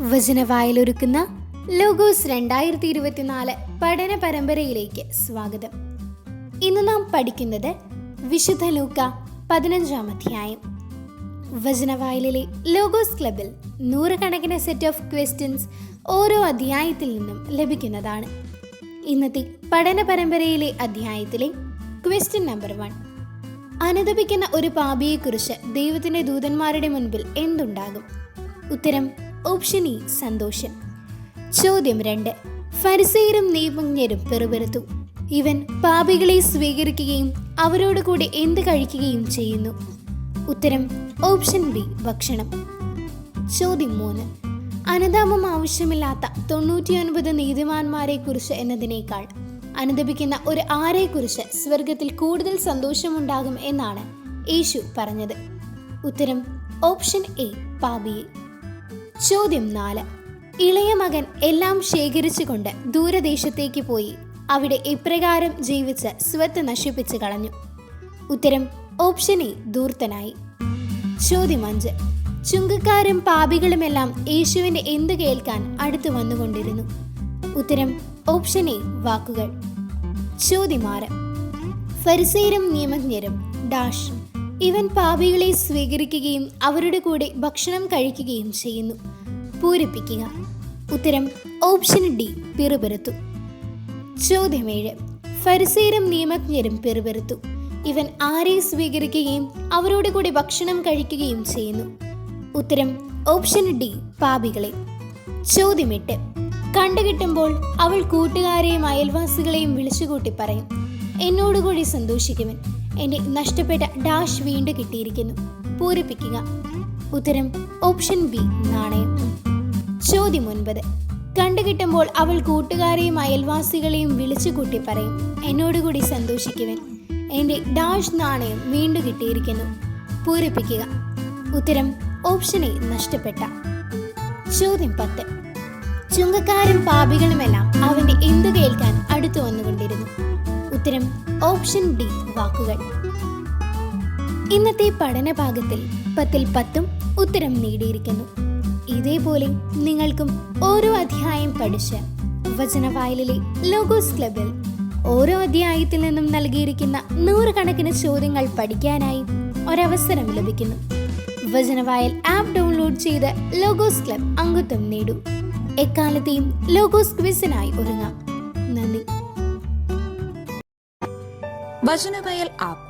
വചനവായലൊരുക്കുന്ന logos രണ്ടായിരത്തി ഇരുപത്തിനാല് പഠന പരമ്പരയിലേക്ക് സ്വാഗതം. ഇന്ന് നാം പഠിക്കുന്നത് വിശുദ്ധ ലൂക്ക പതിനഞ്ചാം അധ്യായം. വചനവായലിലെ ലോഗോസ് ക്ലബിൽ നൂറുകണക്കിന് സെറ്റ് ഓഫ് ക്വസ്റ്റ്യൻസ് ഓരോ അധ്യായത്തിൽ നിന്നും ലഭിക്കുന്നതാണ്. ഇന്നത്തെ പഠന പരമ്പരയിലെ അധ്യായത്തിലെ ക്വസ്റ്റ്യൻ നമ്പർ വൺ അനുദപിക്കുന്ന ഒരു പാപിയെക്കുറിച്ച് ദൈവത്തിന്റെ ദൂതന്മാരുടെ മുൻപിൽ എന്തുണ്ടാകും? ഉത്തരം ഓപ്ഷൻ ഇ സന്തോഷം. ചോദ്യം രണ്ട്. ഫരിസേരും നിയമജ്ഞരും പെറുപെറുത്തു. ഇവൻ പാപികളെ സ്വീകരിക്കുകയും അവരോട് കൂടി എന്ത് കഴിക്കുകയും ചെയ്യുന്നു? ഉത്തരം ഓപ്ഷൻ ബി ഭക്ഷണം. ചോദ്യം മൂന്ന്. അനുതാപം ആവശ്യമില്ലാത്ത തൊണ്ണൂറ്റിയൊൻപത് നീതിമാന്മാരെ കുറിച്ച് എന്നതിനേക്കാൾ അനുദപിക്കുന്ന ഒരു ആരെക്കുറിച്ച് സ്വർഗത്തിൽ കൂടുതൽ സന്തോഷമുണ്ടാകും എന്നാണ് യേശു പറഞ്ഞത്. ഉത്തരം ഓപ്ഷൻ എ പാപിയെ. ചോദ്യം നാല്. ഇളയ മകൻ എല്ലാം ശേഖരിച്ചുകൊണ്ട് ദൂരദേശത്തേക്ക് പോയി. അവിടെ ഇപ്രകാരം ജീവിച്ച് സ്വത്ത് നശിപ്പിച്ചു കളഞ്ഞു. ഉത്തരം ഓപ്ഷൻ എ ദൂർത്തനായി ചോദ്യം അഞ്ച്. ചുങ്കക്കാരും പാപികളുമെല്ലാം യേശുവിന്റെ എന്ത് കേൾക്കാൻ അടുത്തു വന്നുകൊണ്ടിരുന്നു? ഉത്തരം ഓപ്ഷൻ എ വാക്കുകൾ. ചോദ്യം ആറ്. ഫരിസേരും നിയമജ്ഞരും ഡാഷ് ഇവൻ പാപികളെ സ്വീകരിക്കുകയും അവരുടെ കൂടെ ഭക്ഷണം കഴിക്കുകയും ചെയ്യുന്നു. പൂരിപ്പിക്കുക. ഉത്തരം ഓപ്ഷൻ ഡി പിറുപിറുത്തു. ചോദ്യം ഏഴ് ഫരിസേരും നിയമജ്ഞരും പിറുപിറുത്തു. ഇവൻ ആരെ സ്വീകരിക്കുകയും അവരോട് കൂടി ഭക്ഷണം കഴിക്കുകയും ചെയ്യുന്നു. ഉത്തരം ഓപ്ഷൻ ഡി പാപികളെ. ചോദ്യം എട്ട് കണ്ടുകിട്ടുമ്പോൾ അവൾ കൂട്ടുകാരെയും അയൽവാസികളെയും വിളിച്ചുകൂട്ടി പറയും എന്നോടുകൂടി സന്തോഷിക്കുവൻ. എന്റെ നഷ്ടപ്പെട്ട ഡാഷ് വീണ്ടും കിട്ടിയിരിക്കുന്നു. പൂരിപ്പിക്കുക. ഉത്തരം ഓപ്ഷൻ ബി നാണയം. ചോദ്യം ഒൻപത്. കണ്ടുകിട്ടുമ്പോൾ അവൾ കൂട്ടുകാരെയും അയൽവാസികളെയും വിളിച്ചു കൂട്ടി പറയും എന്നോടുകൂടി സന്തോഷിക്കുവൻ. എന്റെ ഡാഷ് നാണയം വീണ്ടും കിട്ടിയിരിക്കുന്നു. പൂരിപ്പിക്കുക. ഉത്തരം ഓപ്ഷൻ നഷ്ടപ്പെട്ട. ചോദ്യം പത്ത്. ചുങ്കക്കാരും പാപികളുമെല്ലാം അവന്റെ എന്തു കേൾക്കാൻ അടുത്തു വന്നുകൊണ്ടിരുന്നു. ഉത്തരം ഓപ്ഷൻ ഡി വാക്കുകൾ. ഇന്നത്തെ പഠന പഠനഭാഗത്തിൽ പത്തിൽ പത്തും ഉത്തരം നേടിയിരിക്കുന്നു. ഇതേപോലെ നിങ്ങൾക്കും ഓരോ അധ്യായം പഠിച്ച് വചനവായലിലെ ലോഗോസ് ക്ലബിൽ ഓരോ അധ്യായത്തിൽ നിന്നും നൽകിയിരിക്കുന്ന നൂറുകണക്കിന് ചോദ്യങ്ങൾ പഠിക്കാനായി ഒരവസരം ലഭിക്കുന്നു. വചനവായൽ ആപ്പ് ഡൗൺലോഡ് ചെയ്ത് ലോഗോസ് ക്ലബ് അംഗത്വം നേടൂ. എക്കാലത്തെയും ലോഗോസ് ക്വിസിനായി ഒരുങ്ങാം. നന്ദി. വചനവയൽ ആപ്പ്